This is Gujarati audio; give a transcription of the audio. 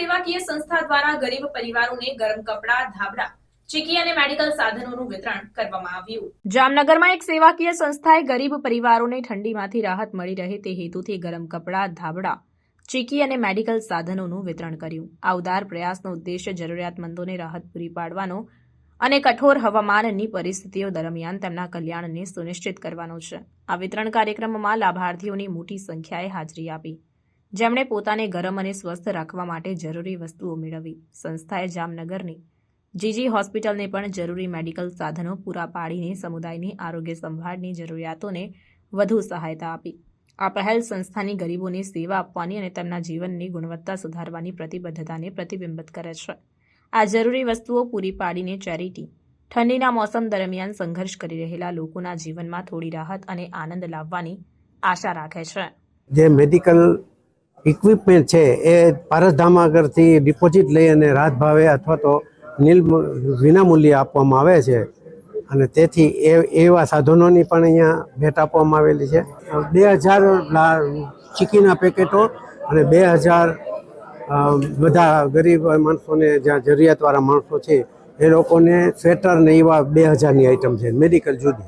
સેવાકીય સંસ્થા દ્વારા ગરીબ પરિવારોને ગરમ કપડાં ધાબળા ચીકી અને મેડિકલ સાધનોનું વિતરણ કરવામાં આવ્યું. જામનગરમાં એક સેવાકીય સંસ્થાએ ગરીબ પરિવારોને ઠંડીમાંથી રાહત મળી રહે તે હેતુથી ગરમ કપડાં ધાબળા ચીકી અને મેડિકલ સાધનોનું વિતરણ કર્યું. આ ઉદાર પ્રયાસનો ઉદ્દેશ્ય જરૂરિયાતમંદોને રાહત પૂરી પાડવાનો અને કઠોર હવામાનની પરિસ્થિતિઓ દરમિયાન તેમના કલ્યાણને સુનિશ્ચિત કરવાનો છે. આ વિતરણ કાર્યક્રમમાં લાભાર્થીઓની મોટી સંખ્યાએ હાજરી આપી. જેમણે પોતાને ગરમ અને સ્વસ્થ રાખવા માટે જરૂરી વસ્તુઓ મેળવી. સંસ્થાએ જામનગરની જીજી હોસ્પિટલને પણ જરૂરી મેડિકલ સાધનો પૂરા પાડીને સમુદાયની આરોગ્ય સંભાળની જરૂરિયાતોને વધુ સહાયતા આપી. આ પહેલ સંસ્થાની ગરીબોને સેવા આપવાની અને તેમના જીવનની ગુણવત્તા સુધારવાની પ્રતિબદ્ધતાને પ્રતિબિંબિત કરે છે. આ જરૂરી વસ્તુઓ પૂરી પાડીને ચેરિટી ઠંડીના મોસમ દરમિયાન સંઘર્ષ કરી રહેલા લોકોના જીવનમાં થોડી રાહત અને આનંદ લાવવાની આશા રાખે છે. જે મેડિકલ ઇક્વિપમેન્ટ છે, એ પારસધામ આગળથી ડિપોઝિટ લઈ અને રાહત ભાવે અથવા તો નીલ વિનામૂલ્યે આપવામાં આવે છે. અને તેથી એ, એવા સાધનોની પણ અહીંયા ભેટ આપવામાં આવેલી છે. બે હજાર ચીકીના પેકેટો અને બે હજાર બધા ગરીબ માણસોને જ્યાં જરૂરિયાતવાળા માણસો છે, એ લોકોને સ્વેટર ને એવા બે હજારની આઈટમ છે મેડિકલ જુદી.